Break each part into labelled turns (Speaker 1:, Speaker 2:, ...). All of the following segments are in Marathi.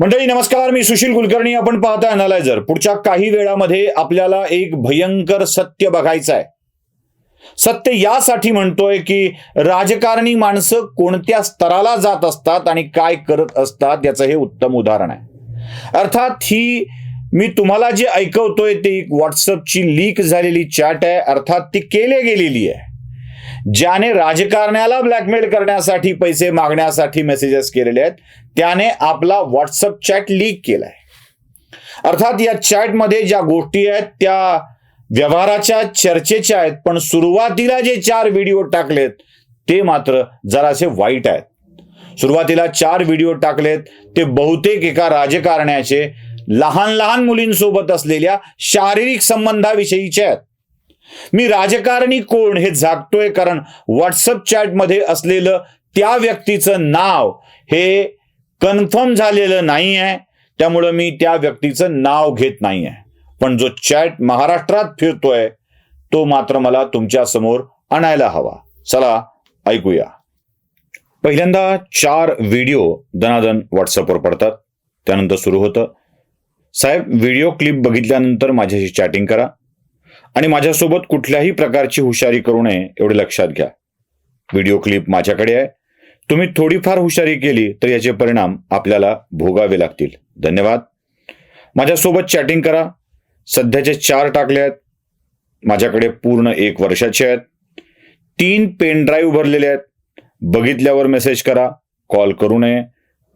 Speaker 1: मंडळी नमस्कार मी सुशील कुलकर्णी. आपण पाहता अनालायझर पुढच्या काही वेळामध्ये आपल्याला एक भयंकर सत्य बघायचं आहे सत्य यासाठी म्हणतोय की राजकारणी माणसं कोणत्या स्तराला जात असतात आणि काय करत असतात याचं हे उत्तम उदाहरण आहे. अर्थात ही मी तुम्हाला जे ऐकवतोय ते एक व्हॉट्सअपची लीक झालेली चॅट आहे. अर्थात ती केले गेलेली आहे. ज्याने राजकारण्याला ब्लॅकमेल करण्यासाठी पैसे मागण्यासाठी मेसेजेस केलेले आहेत त्याने आपला व्हॉट्सअप चॅट लीक केलाय. अर्थात या चॅटमध्ये ज्या गोष्टी आहेत त्या व्यवहाराच्या चर्चेच्या आहेत पण सुरुवातीला जे चार व्हिडिओ टाकलेत ते मात्र जरासे वाईट आहेत. सुरुवातीला चार व्हिडिओ टाकलेत ते बहुतेक एका राजकारण्याचे लहान लहान मुलींसोबत असलेल्या शारीरिक संबंधाविषयीचे आहेत. मी राजकारणी कोण हे झाकतोय कारण व्हॉट्सअप चॅटमध्ये असलेलं त्या व्यक्तीचं नाव हे कन्फर्म झालेलं नाही आहे त्यामुळं मी त्या व्यक्तीचं नाव घेत नाही आहे पण जो चॅट महाराष्ट्रात फिरतोय तो मात्र मला तुमच्यासमोर आणायला हवा. चला ऐकूया. पहिल्यांदा चार व्हिडिओ दनादन व्हॉट्सअपवर पडतात. त्यानंतर सुरू होतं. साहेब व्हिडिओ क्लिप बघितल्यानंतर माझ्याशी चॅटिंग करा. आणि माझ्यासोबत कुठल्याही प्रकारची हुशारी करू नये एवढे लक्षात घ्या. व्हिडिओ क्लिप माझ्याकडे आहे. तुम्ही थोडीफार हुशारी केली तर याचे परिणाम आपल्याला भोगावे लागतील. धन्यवाद. माझ्यासोबत चॅटिंग करा. सध्याचे चार टाकले आहेत. माझ्याकडे पूर्ण एक वर्षाचे आहेत. तीन पेन ड्राईव्ह भरलेले आहेत. बघितल्यावर मेसेज करा. कॉल करू नये.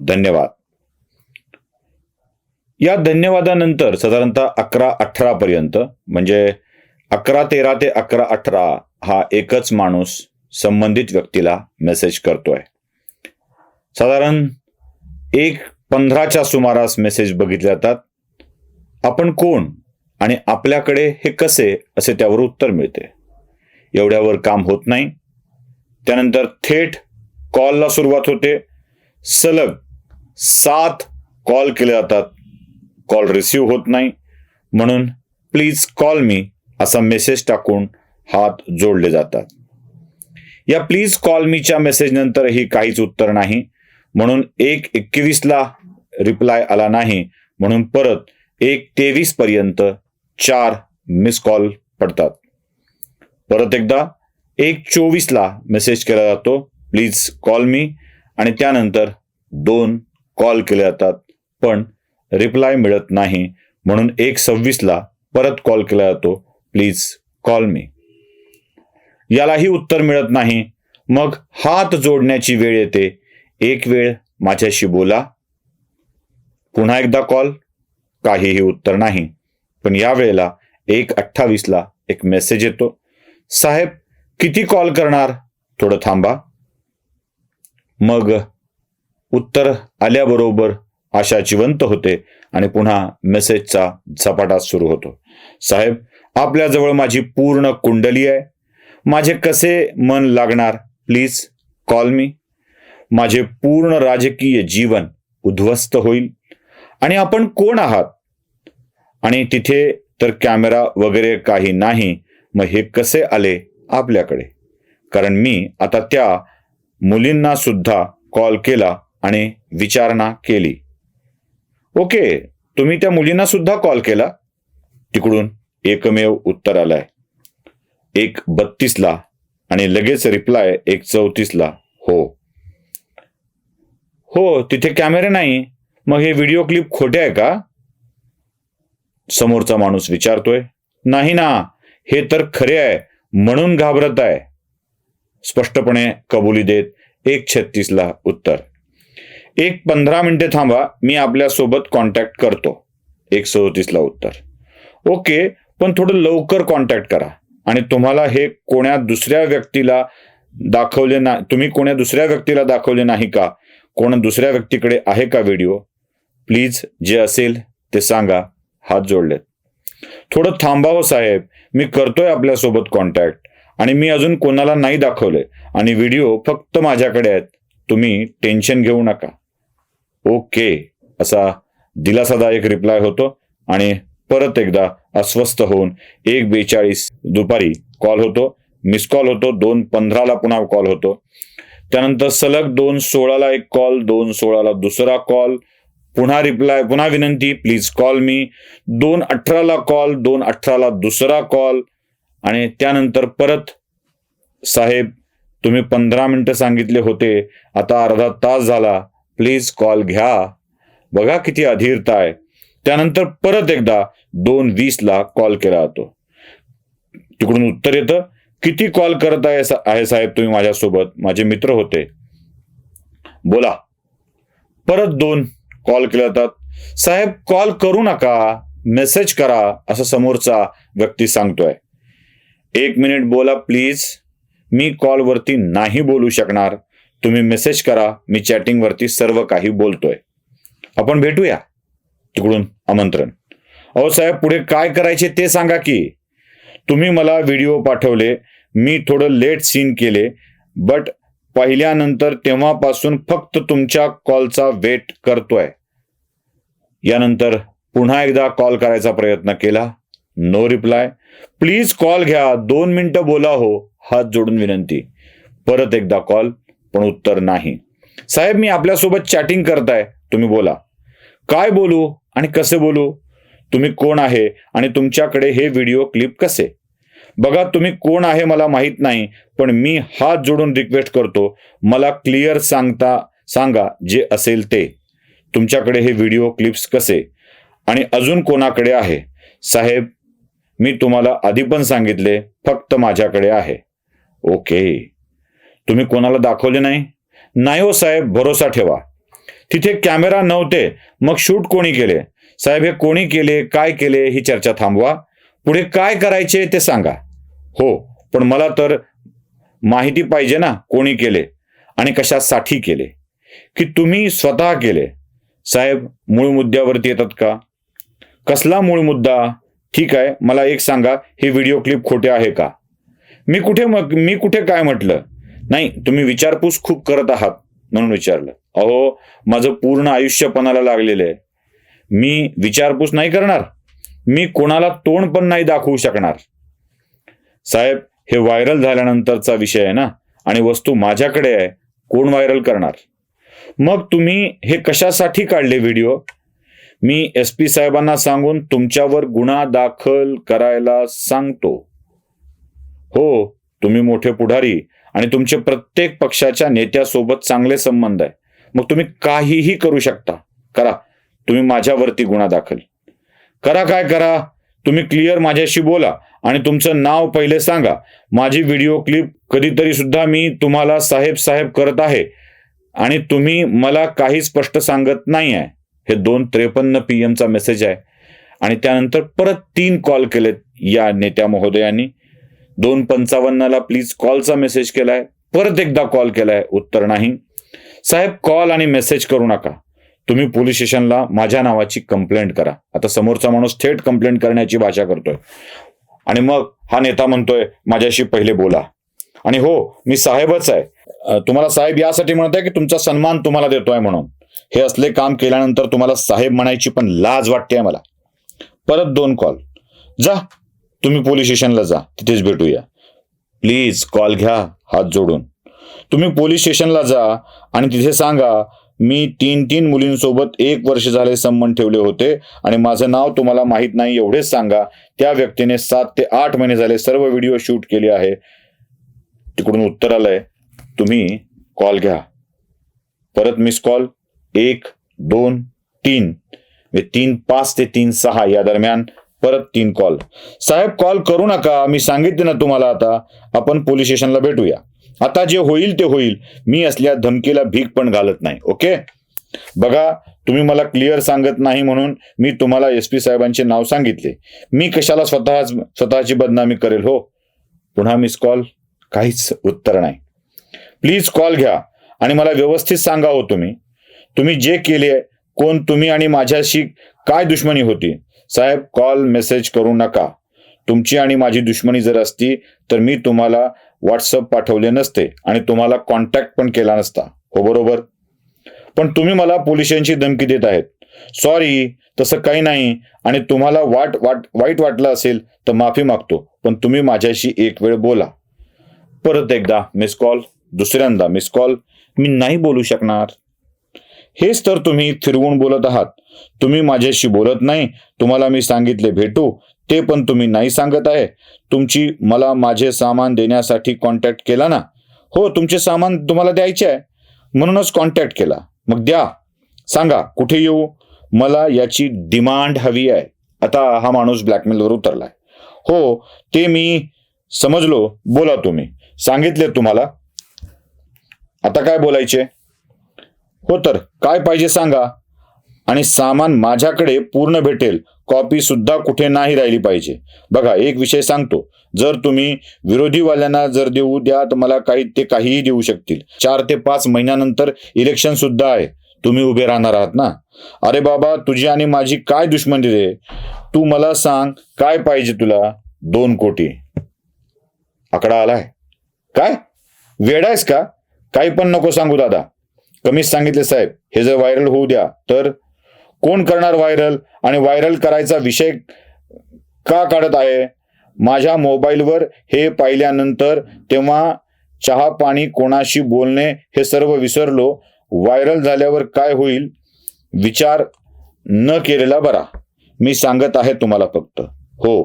Speaker 1: धन्यवाद. या धन्यवादानंतर साधारणतः अकरा अठरा पर्यंत म्हणजे अकरा तेरा ते अकरा अठरा हा एकच माणूस संबंधित व्यक्तीला मेसेज करतोय. साधारण एक पंधराच्या सुमारास मेसेज बघितले जातात. आपण कोण आणि आपल्याकडे हे कसे असे त्यावर उत्तर मिळते. एवढ्यावर काम होत नाही. त्यानंतर थेट कॉलला सुरुवात होते. सलग सात कॉल केले जातात. कॉल रिसीव्ह होत नाही. म्हणून प्लीज कॉल मी असा मेसेज टाकून हात जोडले जातात. या प्लीज कॉल मीच्या मेसेज नंतरही काहीच उत्तर नाही. म्हणून एक एकवीसला रिप्लाय आला नाही. म्हणून परत एक तेवीस पर्यंत चार मिस कॉल पडतात. परत एकदा एक चोवीसला मेसेज केला जातो. प्लीज कॉल मी आणि त्यानंतर दोन कॉल केले जातात. पण रिप्लाय मिळत नाही. म्हणून एक सव्वीसला परत कॉल केला जातो. Please call me. यालाही उत्तर मिळत नाही. मग हात जोडण्याची वेळ येते. एक वेळ माझ्याशी बोला. पुन्हा एकदा कॉल. काहीही उत्तर नाही. पण या वेळेला एक अठ्ठावीसला एक मेसेज येतो. साहेब किती कॉल करणार? थोडं थांबा. मग उत्तर आल्याबरोबर आशा जिवंत होते आणि पुन्हा मेसेजचा झपाटा सुरू होतो. साहेब आपल्याजवळ माझी पूर्ण कुंडली आहे. माझे कसे मन लागणार? प्लीज कॉल मी माझे पूर्ण राजकीय जीवन उद्ध्वस्त होईल. आणि आपण कोण आहात? आणि तिथे तर कॅमेरा वगैरे काही नाही मग हे कसे आले आपल्याकडे? कारण मी आता त्या मुलींना सुद्धा कॉल केला आणि विचारणा केली. ओके तुम्ही त्या मुलींना सुद्धा कॉल केला? तिकडून? एकमेव उत्तर आलंय. एक बत्तीसला आणि लगेच रिप्लाय एक चौतीसला. हो. हो तिथे कॅमेरे नाही. मग हे व्हिडिओ क्लिप खोटे आहे का? समोरचा माणूस विचारतोय. नाही ना हे तर खरे आहे. म्हणून घाबरत आहे. स्पष्टपणे कबुली देत एक छत्तीसला उत्तर. एक पंधरा मिनिटे थांबा मी आपल्यासोबत कॉन्टॅक्ट करतो. एक सदोतीसला उत्तर. ओके पण थोडं लवकर कॉन्टॅक्ट करा. आणि तुम्हाला हे कोण्या दुसऱ्या व्यक्तीला दाखवले ना तुम्ही कोण्या दुसऱ्या व्यक्तीला दाखवले नाही का? कोण दुसऱ्या व्यक्तीकडे आहे का व्हिडिओ प्लीज जे असेल ते सांगा. हात जोडलेत. थोडं थांबावं साहेब. मी करतोय आपल्यासोबत कॉन्टॅक्ट आणि मी अजून कोणाला नाही दाखवले. आणि व्हिडिओ फक्त माझ्याकडे आहेत. तुम्ही टेन्शन घेऊ नका. ओके असा दिलासादायक रिप्लाय होतो. आणि परत एकदा अस्वस्थ होऊन एक बेचाळीस दुपारी कॉल होतो. मिस कॉल होतो. दोन पंधराला पुन्हा कॉल होतो. त्यानंतर सलग दोन सोळाला एक कॉल दोन सोळाला दुसरा कॉल पुन्हा रिप्लाय पुन्हा विनंती प्लीज कॉल मी दोन अठराला कॉल दोन अठराला दुसरा कॉल आणि त्यानंतर परत साहेब तुम्ही पंधरा मिनिटं सांगितले होते. आता अर्धा तास झाला. प्लीज कॉल घ्या. बघा किती अधीरता आहे. त्यानंतर परत एकदा दोन वीसला कॉल केला जातो. तिकडून उत्तर येतं किती कॉल करत आहे आहे साहेब तुम्ही माझ्यासोबत? माझे मित्र होते. बोला. परत दोन कॉल केले जातात. साहेब कॉल करू नका मेसेज करा असं समोरचा व्यक्ती सांगतोय. एक मिनिट बोला प्लीज मी कॉलवरती नाही बोलू शकणार. तुम्ही मेसेज करा मी चॅटिंगवरती सर्व काही बोलतोय. आपण भेटूया. तिकडून आमंत्रण. अहो साहेब पुढे काय करायचे ते सांगा की तुम्ही मला व्हिडिओ पाठवले मी थोडं लेट सीन केले बट पहिल्यानंतर तेव्हापासून फक्त तुमच्या कॉलचा वेट करतोय. यानंतर पुन्हा एकदा कॉल करायचा प्रयत्न केला नो रिप्लाय. प्लीज कॉल घ्या दोन मिनिटं बोला हो हात जोडून विनंती. परत एकदा कॉल पण उत्तर नाही. साहेब मी आपल्यासोबत चॅटिंग करताय तुम्ही बोला. काय बोलू आणि कसे बोलू? तुम्ही कोण आहे आणि तुमच्याकडे हे व्हिडिओ क्लिप कसे? बघा तुम्ही कोण आहे मला माहीत नाही पण मी हात जोडून रिक्वेस्ट करतो. मला क्लिअर सांगता सांगा जे असेल ते. तुमच्याकडे हे व्हिडिओ क्लिप्स कसे? आणि अजून कोणाकडे आहे? साहेब मी तुम्हाला आधी पण सांगितले फक्त माझ्याकडे आहे. ओके तुम्ही कोणाला दाखवले नाही? नाही हो साहेब भरोसा ठेवा. तिथे कॅमेरा नव्हते. मग शूट कोणी केले? साहेब हे कोणी केले? काय केले? ही चर्चा थांबवा. पुढे काय करायचे ते सांगा. हो पण मला तर माहिती पाहिजे ना कोणी केले आणि कशासाठी केले. की तुम्ही स्वतः केले. साहेब मूळ मुद्द्यावरती येतात का? कसला मूळ मुद्दा? ठीक आहे मला एक सांगा हे व्हिडिओ क्लिप खोटे आहे का? मी कुठे मग मी कुठे काय म्हटलं? नाही तुम्ही विचारपूस खूप करत आहात म्हणून विचारलं. अहो माझं पूर्ण आयुष्य पणाला लागलेलं आहे. मी विचारपूस नाही करणार. मी कोणाला तोंड पण नाही दाखवू शकणार. साहेब हे व्हायरल झाल्यानंतरचा विषय आहे ना? आणि वस्तू माझ्याकडे आहे. कोण व्हायरल करणार? मग तुम्ही हे कशासाठी काढले व्हिडिओ? मी एस पी साहेबांना सांगून तुमच्यावर गुन्हा दाखल करायला सांगतो. हो तुम्ही मोठे पुढारी आणि तुमचे प्रत्येक पक्षाच्या नेत्यासोबत चांगले संबंध आहे. मग तुम्ही काहीही करू शकता. करा. तुम्ही माझ्यावरती गुन्हा दाखल. करा काय करा? तुम्ही क्लिअर माझ्याशी बोला आणि तुमचं नाव पहिले सांगा. माझी व्हिडिओ क्लिप कधीतरी सुद्धा मी तुम्हाला साहेब साहेब करत आहे. आणि तुम्ही मला काही स्पष्ट सांगत नाही आहे. हे दोन त्रेपन्न पी एमचा मेसेज आहे. आणि त्यानंतर परत तीन कॉल केलेत या नेत्या महोदयांनी. दोन पंचावन्नला प्लीज कॉलचा मेसेज केलाय. परत एकदा कॉल केलाय. उत्तर नाही. साहेब कॉल आणि मेसेज करू नका. तुम्ही पोलीस स्टेशनला माझ्या नावाची कंप्लेंट करा. आता समोरचा माणूस थेट कंप्लेंट करण्याची भाषा करतोय. आणि मग हा नेता म्हणतोय माझ्याशी पहिले बोला. आणि हो मी साहेबच आहे. तुम्हाला साहेब यासाठी म्हणत आहे की तुमचा सन्मान तुम्हाला देतोय म्हणून. हे असले काम केल्यानंतर तुम्हाला साहेब म्हणायची पण लाज वाटते मला. परत दोन कॉल जा तुम्ही पोलीस स्टेशनला जा. तिथेच भेटूया. प्लीज कॉल घ्या हात जोडून. तुम्ही पोलीस स्टेशनला जा. आणि तिथे सांगा मी तीन तीन मुलींसोबत एक वर्ष झाले संबंध ठेवले होते आणि माझं नाव तुम्हाला माहीत नाही एवढेच सांगा. त्या व्यक्तीने सात ते आठ महिने झाले सर्व व्हिडिओ शूट केले आहे. तिकडून उत्तर आलंय तुम्ही कॉल घ्या. परत मिस कॉल एक दोन तीन. म्हणजे तीन पाच ते तीन सहा या दरम्यान परत तीन कॉल साहेब कॉल करू नका मी सांगितले ना तुम्हाला आता. आपण पोलीस स्टेशनला भेटूया. आता जे होईल ते होईल. मी असल्या धमकीला भीक पण घालत नाही ओके? बघा तुम्ही मला क्लिअर सांगत नाही म्हणून मी तुम्हाला एस पी साहेबांचे नाव सांगितले. मी कशाला स्वतः स्वतःची बदनामी करेल हो? पुन्हा मिस कॉल काहीच उत्तर नाही. प्लीज कॉल घ्या आणि मला व्यवस्थित सांगा हो तुम्ही. तुम्ही जे केले कोण तुम्ही आणि माझ्याशी काय दुश्मनी होती? साहेब कॉल मेसेज करू नका. तुमची आणि माझी दुश्मनी जर असती तर मी तुम्हाला व्हॉट्सअप पाठवले नसते आणि तुम्हाला कॉन्टॅक्ट पण केला नसता. हो बरोबर? पण तुम्ही मला पोलिसांची धमकी देत आहेत. सॉरी तसं काही नाही आणि तुम्हाला वाट वाट वाईट वाटलं असेल तर माफी मागतो. पण तुम्ही माझ्याशी एक वेळ बोला. परत एकदा मिस कॉल दुसऱ्यांदा मिस कॉल मी नाही बोलू शकणार. हेच तर तुम्ही फिरवून बोलत आहात. तुम्ही माझ्याशी बोलत नाही. तुम्हाला मी सांगितले भेटू. ते पण तुम्ही नाही सांगत आहे. तुमची मला माझे सामान देण्यासाठी कॉन्टॅक्ट केला ना? हो तुमचे सामान तुम्हाला द्यायचे आहे. म्हणूनच कॉन्टॅक्ट केला. मग द्या. सांगा कुठे येऊ? मला याची डिमांड हवी आहे. आता हा माणूस ब्लॅकमेलवर उतरलाय. हो ते मी समजलो. बोला तुम्ही. सांगितले तुम्हाला. आता काय बोलायचे? हो तर काय पाहिजे सांगा. आणि सामान माझ्याकडे पूर्ण भेटेल. कॉपी सुद्धा कुठे नाही राहिली पाहिजे. बघा एक विषय सांगतो. जर तुम्ही विरोधीवाल्यांना जर देऊ द्या तर मला काही ते काहीही देऊ शकतील. चार ते पाच महिन्यानंतर इलेक्शन सुद्धा आहे. तुम्ही उभे राहणार आहात ना? अरे बाबा तुझी आणि माझी काय दुश्मनी रे? तू मला सांग काय पाहिजे तुला? दोन कोटी. आकडा आलाय. काय? वेडायस का? काही पण नको सांगू दादा. कमीच सांगितले साहेब हे जर व्हायरल होऊ द्या तर कोण करणार व्हायरल आणि व्हायरल करायचा विषय का काढत आहे? माझ्या मोबाईलवर हे पाहिल्यानंतर तेव्हा चहा पाणी कोणाशी बोलणे हे सर्व विसरलो. व्हायरल झाल्यावर काय होईल? विचार न केलेला बरा. मी सांगत आहे तुम्हाला फक्त. हो.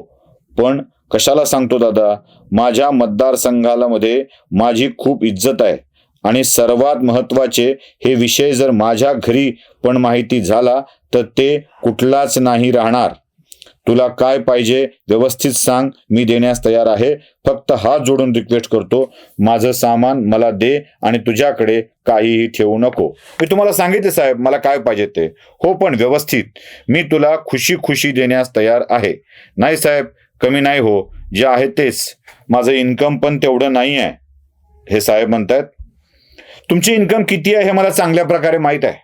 Speaker 1: पण कशाला सांगतो दादा? माझ्या मतदारसंघाला मध्ये माझी खूप इज्जत आहे. आणि सर्वात महत्त्वाचे हे विषय जर माझ्या घरी पण माहिती झाला तर ते कुठलाच नाही राहणार. तुला काय पाहिजे व्यवस्थित सांग मी देण्यास तयार आहे. फक्त हात जोडून रिक्वेस्ट करतो. माझं सामान मला दे आणि तुझ्याकडे काहीही ठेवू नको. मी तुम्हाला सांगितले साहेब मला काय पाहिजे ते. हो पण व्यवस्थित. मी तुला खुशी खुशी देण्यास तयार आहे. नाही साहेब कमी नाही हो. जे आहे तेच. माझं इन्कम पण तेवढं नाही आहे हे साहेब म्हणतात तुमची इन्कम किती आहे हे मला चांगल्या प्रकारे माहीत आहे.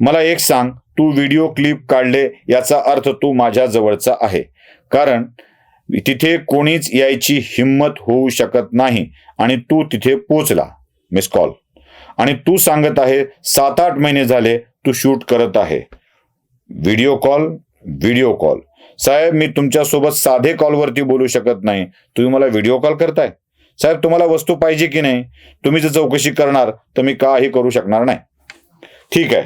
Speaker 1: मला एक सांग तू व्हिडिओ क्लिप काढले याचा अर्थ तू माझ्या जवळचा आहे. कारण तिथे कोणीच यायची हिंमत होऊ शकत नाही आणि तू तिथे पोचला मिस कॉल आणि तू सांगत आहे सात आठ महिने झाले तू शूट करत आहे. व्हिडिओ कॉल व्हिडिओ कॉल साहेब मी तुमच्यासोबत साधे कॉलवरती बोलू शकत नाही. तुम्ही मला व्हिडिओ कॉल करताय? साहेब तुम्हाला वस्तू पाहिजे की नाही? तुम्ही जर चौकशी करणार तर मी काही करू शकणार नाही. ठीक आहे.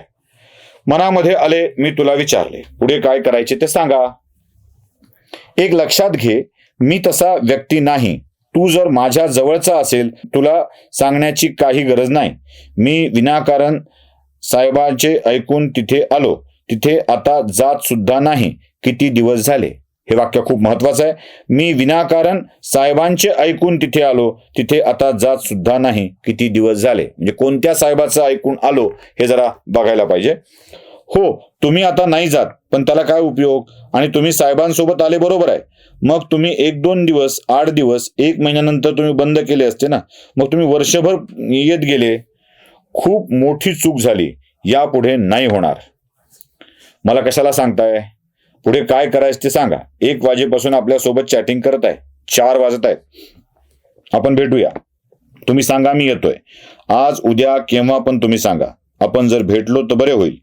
Speaker 1: मनामध्ये आले मी तुला विचारले. पुढे काय करायचे ते सांगा. एक लक्षात घे मी तसा व्यक्ती नाही. तू जर माझ्या जवळचा असेल तुला सांगण्याची काही गरज नाही. मी विनाकारण साहेबांचे ऐकून तिथे आलो. तिथे आता जात सुद्धा नाही. किती दिवस झाले? हे वाक्य खूप महत्वाचं आहे. मी विनाकारण साहेबांचे ऐकून तिथे आलो. तिथे आता जात सुद्धा नाही. किती दिवस झाले? म्हणजे कोणत्या साहेबाचं ऐकून आलो हे जरा बघायला पाहिजे. हो तुम्ही आता नाही जात पण त्याला काय उपयोग? आणि तुम्ही साहेबांसोबत आले बरोबर आहे. मग तुम्ही एक दोन दिवस आठ दिवस एक महिन्यानंतर तुम्ही बंद केले असते ना? मग तुम्ही वर्षभर येत गेले. खूप मोठी चूक झाली. यापुढे नाही होणार. मला कशाला सांगताय? पुढे काय करायचं ते सांगा. एक वाजेपासून आपल्यासोबत चॅटिंग करत आहे. चार वाजत आहेत. आपण भेटूया. तुम्ही सांगा मी येतोय. आज उद्या केव्हा पण तुम्ही सांगा. आपण जर भेटलो तर बरे होईल.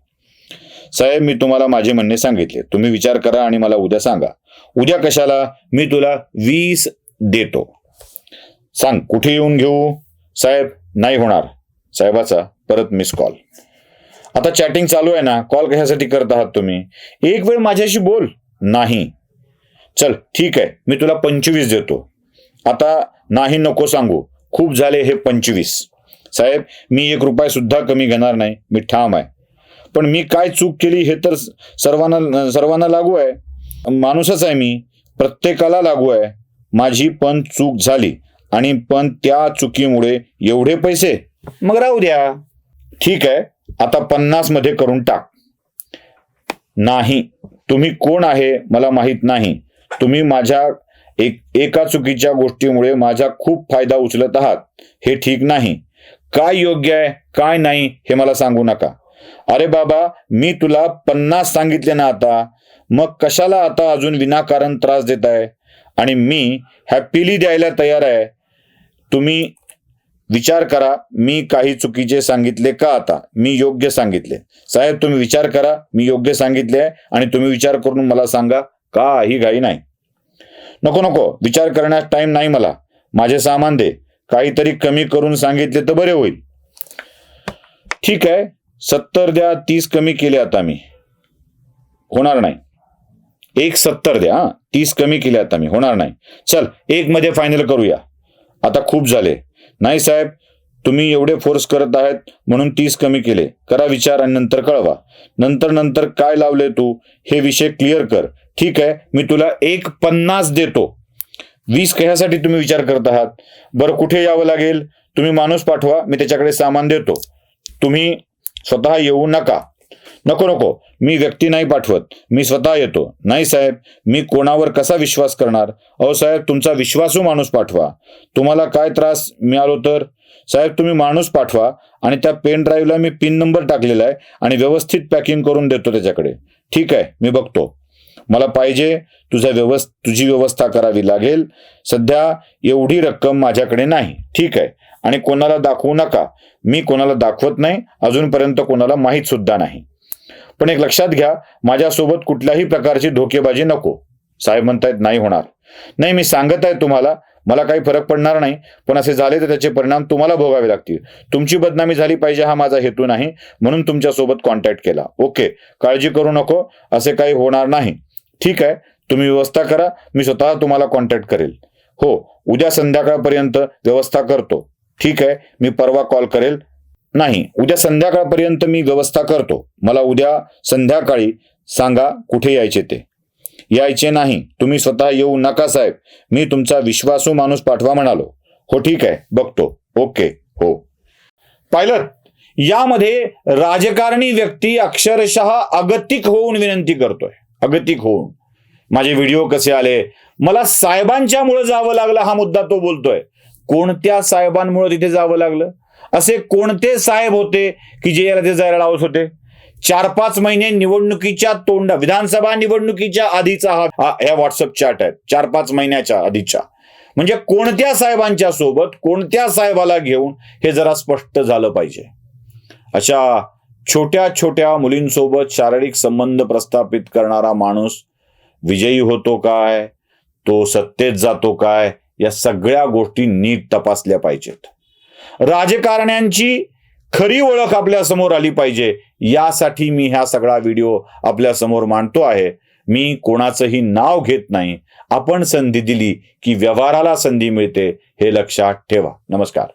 Speaker 1: साहेब मी तुम्हाला माझे म्हणणे सांगितले. तुम्ही विचार करा आणि मला उद्या सांगा. उद्या कशाला? मी तुला वीस देतो. सांग कुठे येऊन घेऊ? साहेब नाही होणार. साहेबाचा परत मिस कॉल आता चॅटिंग चालू आहे ना कॉल कशासाठी करत आहात तुम्ही? एक वेळ माझ्याशी बोल. नाही. चल ठीक आहे. मी तुला पंचवीस देतो. आता नाही नको सांगू. खूप झाले हे पंचवीस. साहेब मी एक रुपया सुद्धा कमी घेणार नाही. मी ठाम आहे. पण मी काय चूक केली हे तर सर्वांना सर्वांना लागू आहे. माणूसच आहे मी. प्रत्येकाला लागू आहे. माझी पण चूक झाली. आणि पण त्या चुकीमुळे एवढे पैसे. मग राहू द्या. ठीक आहे. आता पन्नासमध्ये करून टाक. नाही. तुम्ही कोण आहे मला माहीत नाही. तुम्ही माझ्या एक एका चुकीच्या गोष्टीमुळे माझा खूप फायदा उचलत आहात. हे ठीक नाही. काय योग्य आहे काय नाही हे मला सांगू नका. अरे बाबा मी तुला पन्नास सांगितले ना आता. मग कशाला आता अजून विनाकारण त्रास देत आहे आणि मी हॅपीली द्यायला तयार आहे. तुम्ही विचार करा मी काही चुकीचे सांगितले का आता? मी योग्य सांगितले. साहेब तुम्ही विचार करा मी योग्य सांगितले आहे आणि तुम्ही विचार करून मला सांगा काही घाई नाही. नको नको विचार करण्यास टाइम नाही मला. माझे सामान दे. काहीतरी कमी करून सांगितले तर बरे होईल. ठीक आहे सत्तर द्या तीस कमी केले आता मी. होणार नाही. एक सत्तर द्या हा तीस कमी केले आता मी. होणार नाही. चल एक मध्ये फायनल करूया. आता खूप झाले. नाही साहेब तुम्ही एवढे फोर्स करत आहेत म्हणून तीस कमी केले. करा विचार आणि नंतर कळवा. नंतर नंतर काय लावले तू हे विषय क्लिअर कर. ठीक आहे मी तुला एक पन्नास देतो. वीस कशासाठी तुम्ही विचार करत आहात? बरं कुठे यावं लागेल? तुम्ही माणूस पाठवा मी त्याच्याकडे सामान देतो. तुम्ही स्वतः येऊ नका. नको नको. मी व्यक्ती नाही पाठवत. मी स्वतः येतो. नाही साहेब. मी कोणावर कसा विश्वास करणार? अहो साहेब तुमचा विश्वासू माणूस पाठवा. तुम्हाला काय त्रास मिळालो तर? साहेब तुम्ही माणूस पाठवा आणि त्या पेन ड्राईव्हला मी पिन नंबर टाकलेला आहे आणि व्यवस्थित पॅकिंग करून देतो त्याच्याकडे. ठीक आहे मी बघतो. मला पाहिजे तुझा व्यवस्थ तुझी व्यवस्था करावी लागेल. सध्या एवढी रक्कम माझ्याकडे नाही. ठीक आहे. आणि कोणाला दाखवू नका. मी कोणाला दाखवत नाही. अजूनपर्यंत कोणाला माहीत सुद्धा नाही. पण एक लक्षात घ्या माझ्यासोबत कुठल्याही प्रकारची धोकेबाजी नको. साहेब म्हणतायत नाही होणार. नाही मी सांगत आहे तुम्हाला. मला काही फरक पडणार नाही पण असे झाले तर त्याचे परिणाम तुम्हाला भोगावे लागतील. तुमची बदनामी झाली पाहिजे हा माझा हेतू नाही म्हणून तुमच्यासोबत कॉन्टॅक्ट केला. ओके काळजी करू नको असे काही होणार नाही. ठीक आहे तुम्ही व्यवस्था करा मी स्वतः तुम्हाला कॉन्टॅक्ट करेल. हो उद्या संध्याकाळपर्यंत व्यवस्था करतो. ठीक आहे मी परवा कॉल करेल. नाही उद्या संध्याकाळपर्यंत मी व्यवस्था करतो. मला उद्या संध्याकाळी सांगा कुठे यायचे ते. यायचे नाही. तुम्ही स्वतः येऊ नका साहेब. मी तुमचा विश्वासू माणूस पाठवा म्हणालो. हो ठीक आहे. बघतो. ओके. हो. पायलट यामध्ये राजकारणी व्यक्ती अक्षरशः अगतिक होऊन विनंती करतोय. अगतिक होऊन. माझे व्हिडिओ कसे आले? मला साहेबांच्यामुळे जावं लागलं हा मुद्दा तो बोलतोय. कोणत्या साहेबांमुळे तिथे जावं लागलं? असे कोणते साहेब होते की जे याला ते जायला लावत होते? चार पाच महिने निवडणुकीच्या तोंडा विधानसभा निवडणुकीच्या आधीचा हा ह्या व्हॉट्सअप चॅट आहे चार पाच महिन्याच्या आधीच्या. म्हणजे कोणत्या साहेबांच्या सोबत कोणत्या साहेबाला घेऊन हे जरा स्पष्ट झालं पाहिजे? अशा छोट्या छोट्या मुलींसोबत शारीरिक संबंध प्रस्थापित करणारा माणूस विजयी होतो काय? तो सत्तेत जातो काय? या सगळ्या गोष्टी नीट तपासल्या पाहिजेत. राजकारण्यांची खरी ओळख आपल्यासमोर आली पाहिजे. यासाठी मी ह्या सगळा व्हिडिओ आपल्यासमोर मांडतो आहे. मी कोणाचंही नाव घेत नाही. आपण संधी दिली की व्यवहाराला संधी मिळते हे लक्षात ठेवा. नमस्कार.